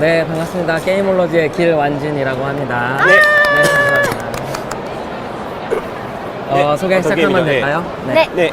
네, 반갑습니다. 게임올로지의 길완진이라고 합니다. 네. 감사합니다. 어, 네, 소개 어떤 시작하면 게임이죠? 될까요? 네. 네.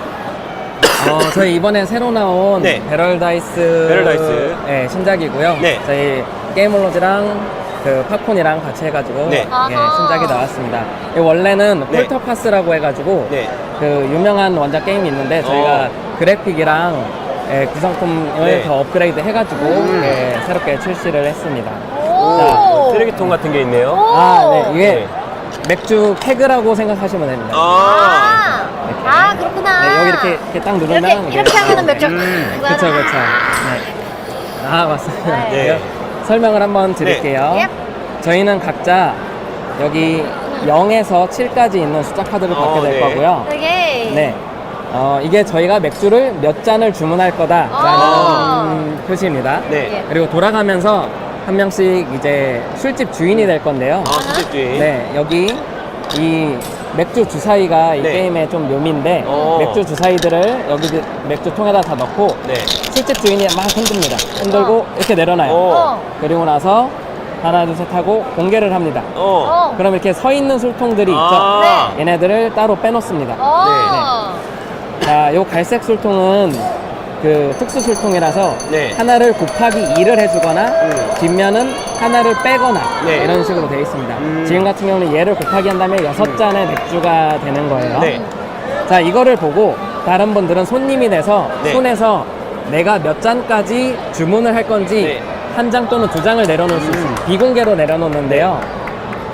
어, 저희 이번에 새로 나온 네. 베럴다이스 베럴다이스. 네, 신작이고요. 네. 저희 게임올로지랑 그 팝콘이랑 같이 해가지고 네. 예, 아하. 신작이 나왔습니다. 이 원래는 네. 폴터파스라고 해가지고 네. 그 유명한 원작 게임이 있는데 저희가 어. 그래픽이랑 예, 구성품을 네. 더 업그레이드 해가지고 음. 예, 새롭게 출시를 했습니다. 오. 쓰레기통 같은 게 있네요. 오. 아, 네. 이게 네. 맥주 케그라고 생각하시면 됩니다. 아. 아, 이렇게. 아 그렇구나. 네, 여기 이렇게, 이렇게 딱 누르면 이렇게 이게 이렇게 하면은 맥주. 음, 그쵸, 그쵸. 네. 아, 맞습니다. 네. 네. 설명을 한번 드릴게요. 예. 저희는 각자 여기 0에서 7까지 있는 숫자 카드를 받게 어, 될 네. 거고요. 되게. 네. 어, 이게 저희가 맥주를 몇 잔을 주문할 거다라는 아. 표시입니다. 네. 예. 그리고 돌아가면서 한 명씩 이제 술집 주인이 될 건데요. 아, 수집주인. 네, 여기 이 맥주 주사위가 이 네. 게임의 좀 묘미인데 어. 맥주 주사위들을 여기 그 맥주 통에다 다 넣고 네. 술집 주인이 막 흔듭니다. 흔들고 이렇게 내려놔요. 어. 어. 그리고 나서 하나 둘 셋 하고 공개를 합니다. 어. 어. 그럼 이렇게 서 있는 술통들이 아. 있죠. 얘네들을 따로 빼놓습니다. 어. 자, 요 갈색 술통은 그 특수 술통이라서 네. 하나를 곱하기 2를 해주거나 음. 뒷면은 하나를 빼거나 네. 이런 식으로 되어 있습니다. 음. 지금 같은 경우는 얘를 곱하기 한 다음에 여섯 잔의 맥주가 되는 거예요. 네. 자, 이거를 보고 다른 분들은 손님이 돼서 네. 손에서 내가 몇 잔까지 주문을 할 건지 네. 한 장 또는 두 장을 내려놓을 수 음. 있습니다. 비공개로 내려놓는데요.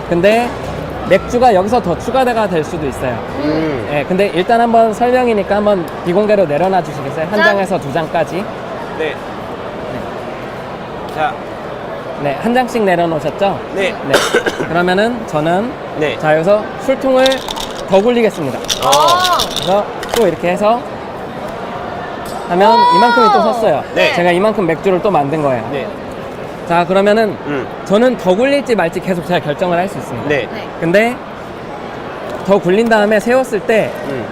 근데 맥주가 여기서 더 추가가 될 수도 있어요. 음. 예, 근데 일단 한번 설명이니까 한번 비공개로 내려놔 주시겠어요? 한 짠. 장에서 두 장까지. 네. 자. 네, 한 장씩 내려놓으셨죠? 네. 네. 그러면은 저는 네. 자 여기서 술통을 더 굴리겠습니다. 어. 그래서 또 이렇게 해서 하면 이만큼이 또 섰어요. 네. 제가 이만큼 맥주를 또 만든 거예요. 네. 자 그러면은 음. 저는 더 굴릴지 말지 계속 제가 결정을 할 수 있습니다. 네. 네. 근데 더 굴린 다음에 세웠을 때 음.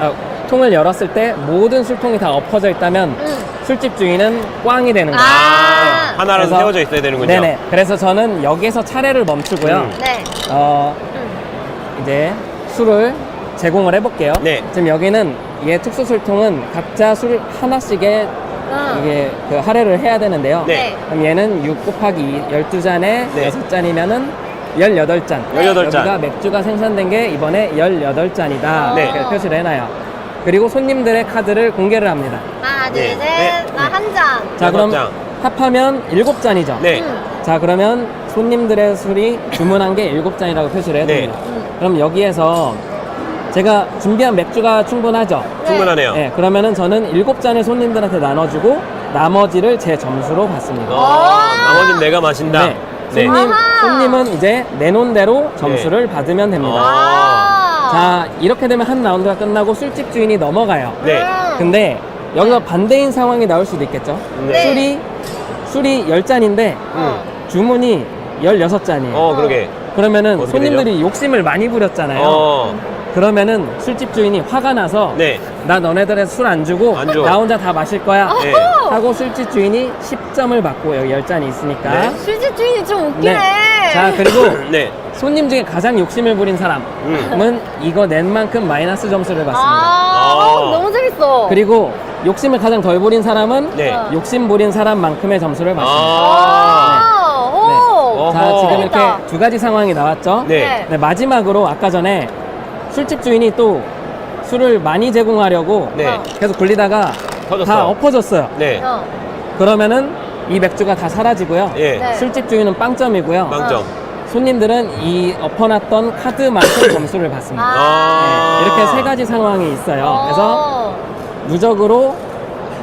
아, 통을 열었을 때 모든 술통이 다 엎어져 있다면 음. 술집 주인은 꽝이 되는 거예요. 아. 하나라도 그래서- 세워져 있어야 되는군요. 네네. 그래서 저는 여기서 차례를 멈추고요. 음. 네. 어, 음. 이제 술을 제공을 해볼게요. 네. 지금 여기는 얘 특수 술통은 각자 술 하나씩의 음. 이게 그 할애를 해야 되는데요. 네. 그럼 얘는 6 곱하기 12잔에 네. 6잔이면은 18잔. 18잔. 여기가 맥주가 생산된 게 이번에 18잔이다. 네. 이렇게 표시를 해놔요. 그리고 손님들의 카드를 공개를 합니다. 하나, 둘, 네. 셋. 네. 나 한 잔. 자, 그럼 장. 합하면 7잔이죠. 네. 음. 자, 그러면 손님들의 술이 주문한 게 7잔이라고 표시를 네. 해줍니다. 그럼 여기에서 제가 준비한 맥주가 충분하죠? 충분하네요. 네, 그러면은 저는 7잔을 손님들한테 나눠주고 나머지를 제 점수로 받습니다. 어, 나머지는 내가 마신다. 네. 손님, 아하. 손님은 이제 내놓은 대로 점수를 받으면 됩니다. 아. 자, 이렇게 되면 한 라운드가 끝나고 술집 주인이 넘어가요. 네. 음. 근데 여기서 반대인 상황이 나올 수도 있겠죠? 네. 술이, 술이 10잔인데 음. 주문이 16잔이에요. 어, 그러게. 그러면은 어떻게 손님들이 욕심을 많이 부렸잖아요. 어. 그러면은 술집 주인이 화가 나서 네. 나 너네들한테 술 안 주고 안 줘. 나 혼자 다 마실 거야 네. 하고 술집 주인이 10점을 받고 여기 10잔이 있으니까 네. 술집 주인이 좀 웃기네. 자 그리고 네. 손님 중에 가장 욕심을 부린 사람은 음. 이거 낸 만큼 마이너스 점수를 받습니다 아, 아. 어, 너무 재밌어. 그리고 욕심을 가장 덜 부린 사람은 네. 어. 욕심 부린 사람만큼의 점수를 받습니다 아. 아, 오. 네. 자 어허. 지금 재밌다. 이렇게 두 가지 상황이 나왔죠 네. 네, 마지막으로 아까 전에 술집 주인이 또 술을 많이 제공하려고 네. 어. 계속 굴리다가 터졌어요. 다 엎어졌어요. 네. 어. 그러면은 이 맥주가 다 사라지고요. 예. 네. 술집 주인은 빵점이고요. 빵점. 손님들은 이 엎어놨던 카드만큼 점수를 받습니다. 아. 네, 이렇게 세 가지 상황이 있어요. 그래서 어. 누적으로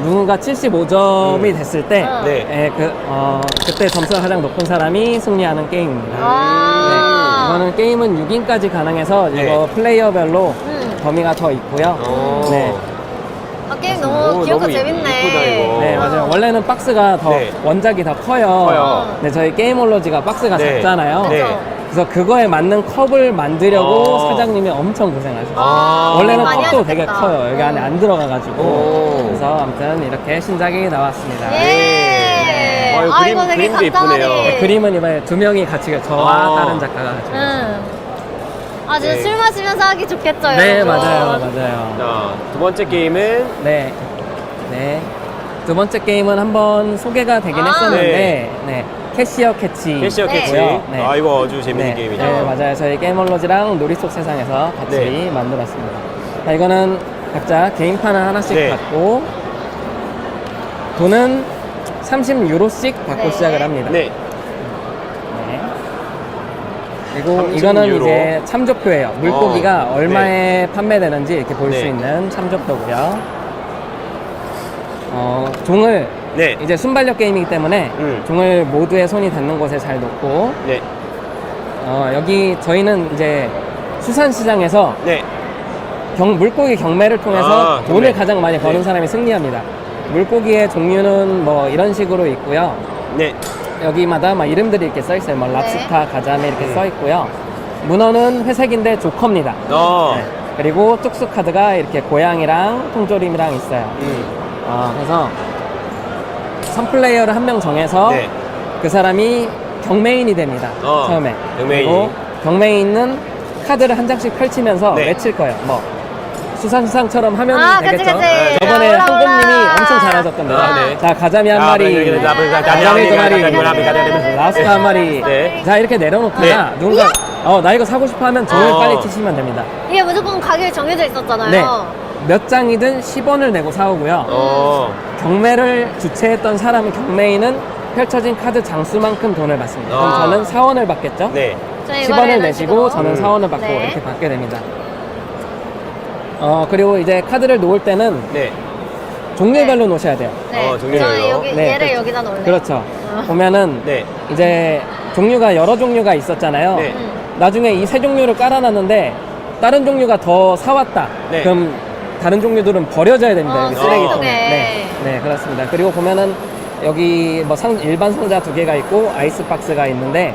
누군가 75점이 음. 됐을 때, 어. 네. 예, 그, 어, 그때 점수가 가장 높은 사람이 승리하는 게임입니다. 아. 이거는 게임은 6인까지 가능해서 네. 이거 플레이어별로 음. 범위가 더 있고요. 어. 네. 아, 게임 오, 너무 귀엽고 너무 이- 재밌네. 이쁘다, 이거. 네, 어. 맞아요. 원래는 박스가 더 네. 원작이 더 커요. 커요. 네, 저희 게임올로지가 박스가 네. 작잖아요. 네. 그래서 그거에 맞는 컵을 만들려고 어. 사장님이 엄청 고생하셨어요. 아. 원래는 많이 컵도 되게 하셨겠다. 커요. 여기 안에 안 들어가가지고. 오. 그래서 아무튼 이렇게 신작이 나왔습니다. 예. 어, 아, 그림- 이거 되게 그림도 간단하네. 이쁘네요. 그림은 이번에 두 명이 같이 저와 아. 다른 작가가 같이. 응. 아, 진짜 네. 술 마시면서 하기 좋겠죠, 네, 여러분. 맞아요, 맞아요. 자, 두 번째 게임은 네. 네. 두 번째 게임은 한번 소개가 되긴 아. 했었는데, 네. 캐시어 캐치. 캐시어 캐치. 고요. 네. 아, 이거 아주 재밌는 네, 게임이죠. 네, 맞아요. 저희 게임올로지랑 놀이 속 세상에서 같이 네. 만들었습니다. 자, 이거는 각자 개인판을 하나씩 네. 받고 돈은 30유로씩 받고 네. 시작을 합니다. 네. 네. 그리고 30 이거는 유로. 이제 참조표예요. 물고기가 어, 얼마에 판매되는지 이렇게 볼 수 네. 있는 참조표고요. 어, 종을 네. 이제 순발력 게임이기 때문에 음. 종을 모두의 손이 닿는 곳에 잘 놓고 네. 어, 여기 저희는 이제 수산시장에서 네. 경, 물고기 경매를 통해서 아, 돈을 경매. 가장 많이 버는 네. 사람이 승리합니다. 물고기의 종류는 뭐 이런 식으로 있고요. 네. 여기마다 막 이름들이 이렇게 써 있어요. 뭐 랍스타, 가자미 이렇게 음. 써 있고요. 문어는 회색인데 조커입니다. 어. 네. 그리고 뚝수 카드가 이렇게 고양이랑 통조림이랑 있어요. 음. 어, 그래서 선 플레이어를 한 명 정해서 네. 그 사람이 경매인이 됩니다. 어, 처음에. 경매인. 그리고 경매인은 카드를 한 장씩 펼치면서 네. 외칠 거예요. 뭐 수산수상처럼 하면 아, 그치, 되겠죠. 그치. 저번에 올라, 한국님이 올라. 엄청 잘하셨던데. 아, 네. 자 가자미 한 자, 마리, 가자미, 두 마리. 라스카 한 마리. 네. 자 이렇게 내려놓다가 네. 누군가 어 나 이거 사고 싶어 하면 종을 어. 빨리 치시면 됩니다. 이게 무조건 가격이 정해져 있었잖아요. 네. 몇 장이든 10원을 내고 사오고요. 어. 경매를 주최했던 사람은 경매인은 펼쳐진 카드 장수만큼 돈을 받습니다. 그럼 아. 저는 4원을 받겠죠? 네. 저희 이거를 10원을 이런 내시고 식으로. 저는 음. 4원을 받고 네. 이렇게 받게 됩니다. 어, 그리고 이제 카드를 놓을 때는 네. 종류별로 놓으셔야 돼요. 네. 어, 종류별로. 저는 여기 네, 얘를 그렇죠. 여기다 놓을래요. 그렇죠. 어. 보면은 네. 이제 종류가 여러 종류가 있었잖아요. 네. 음. 나중에 이 세 종류를 깔아놨는데 다른 종류가 더 사왔다. 네. 그럼 다른 종류들은 버려져야 됩니다. 어, 여기 쓰레기통에. 쓰레기통에. 네. 네, 그렇습니다. 그리고 보면은 여기 뭐 상, 일반 상자 두 개가 있고 아이스박스가 있는데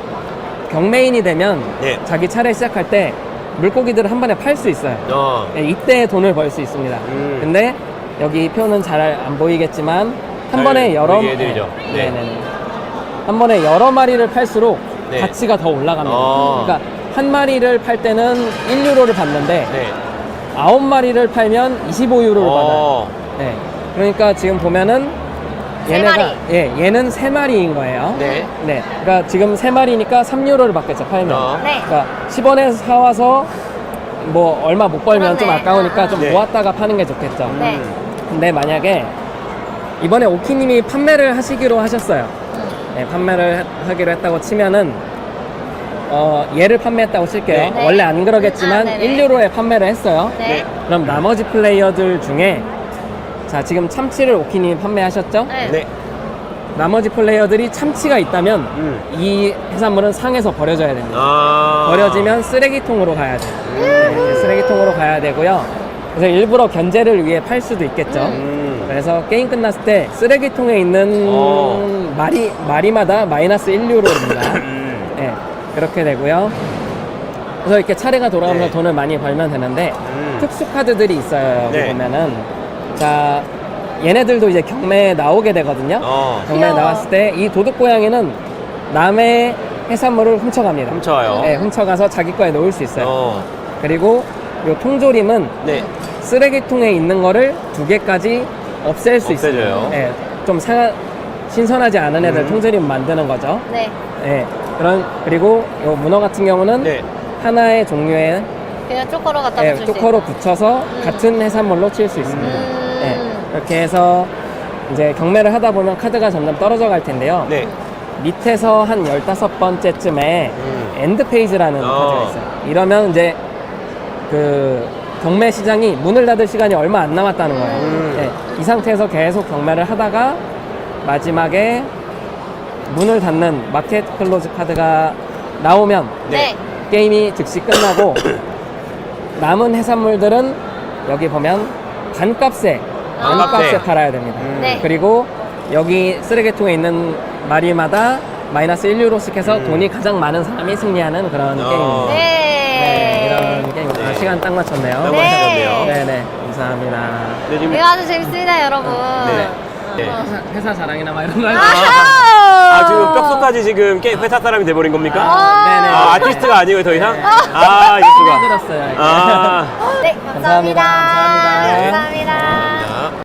경매인이 되면 네. 자기 차례 시작할 때 물고기들을 한 번에 팔 수 있어요. 어. 네, 이때 돈을 벌 수 있습니다. 음. 근데 여기 표는 잘 안 보이겠지만 한잘 번에 여러 보이게 해드리죠. 네. 네네 네. 한 번에 여러 마리를 팔수록 네. 가치가 더 올라갑니다. 어. 그러니까 한 마리를 팔 때는 1유로를 받는데 네. 아홉 마리를 팔면 25유로를 받아요. 어. 네. 그러니까 지금 보면은 세 얘네가 마리. 예, 얘는 세 마리인 거예요. 네. 네. 그러니까 지금 세 마리니까 3유로를 받겠죠, 팔면. 어. 네. 그러니까 10원에 사 와서 뭐 얼마 못 벌면 좀 그러네. 아까우니까 좀 네. 모았다가 파는 게 좋겠죠. 네. 음. 근데 만약에 이번에 오키님이 판매를 하시기로 하셨어요. 네, 판매를 하- 하기로 했다고 치면은 어, 얘를 판매했다고 칠게요. 네. 원래 안 그러겠지만 아, 네네. 1유로에 판매를 했어요. 네. 네. 그럼 나머지 플레이어들 중에 자 지금 참치를 오키님이 판매하셨죠? 네. 네. 나머지 플레이어들이 참치가 있다면 음. 이 해산물은 상에서 버려져야 됩니다. 아. 버려지면 쓰레기통으로 가야 돼요. 네, 쓰레기통으로 가야 되고요. 그래서 일부러 견제를 위해 팔 수도 있겠죠. 음. 그래서 게임 끝났을 때 쓰레기통에 있는 어. 마리, 마리마다 마이너스 1유로입니다. 음. 네, 그렇게 되고요. 그래서 이렇게 차례가 돌아오면서 네. 돈을 많이 벌면 되는데 음. 특수 카드들이 있어요. 여기 네. 보면은 자 얘네들도 이제 경매에 나오게 되거든요. 어. 경매에 귀여워. 나왔을 때 이 도둑 고양이는 남의 해산물을 훔쳐갑니다. 훔쳐와요. 네, 훔쳐가서 자기 거에 놓을 수 있어요. 어. 그리고 요 통조림은 네. 쓰레기통에 있는 거를 두 개까지 없앨 수 없애줘요. 있습니다. 네, 좀 상, 신선하지 않은 애들 음. 통조림 만드는 거죠. 네. 네, 그런 그리고 요 문어 같은 경우는 네. 하나의 종류의 그냥 초코로 갖다 네, 붙일 수 초커로 있고. 붙여서 음. 같은 해산물로 칠 수 있습니다. 음. 네, 이렇게 해서 이제 경매를 하다 보면 카드가 점점 떨어져 갈 텐데요. 네. 밑에서 한 15번째쯤에 음. 엔드 페이지라는 어. 카드가 있어요. 이러면 이제 그 경매 시장이 문을 닫을 시간이 얼마 안 남았다는 거예요. 음. 네, 이 상태에서 계속 경매를 하다가 마지막에 문을 닫는 마켓 클로즈 카드가 나오면 네. 게임이 즉시 끝나고 남은 해산물들은 여기 보면 반값에 아. 반값에 팔아야 됩니다. 음. 네. 그리고 여기 쓰레기통에 있는 마리마다 마이너스 1유로씩 해서 음. 돈이 가장 많은 사람이 승리하는 그런 어. 게임입니다. 네, 네. 이런 게임입니다. 아, 네. 시간 딱 맞췄네요. 딱 네. 맞췄네요. 네, 네, 감사합니다. 네, 지금 이거 아주 재밌습니다, 여러분. 네. 네. 회사, 회사 자랑이나 막 이런 거 하고 아, 지금 뼛속까지 지금 게- 회사 사람이 돼버린 겁니까? 아. 네네. 아, 아티스트가 아니고요, 더 이상? 아, 이수가. 힘들었어요. 아. 네, 감사합니다. 감사합니다. 감사합니다. 감사합니다.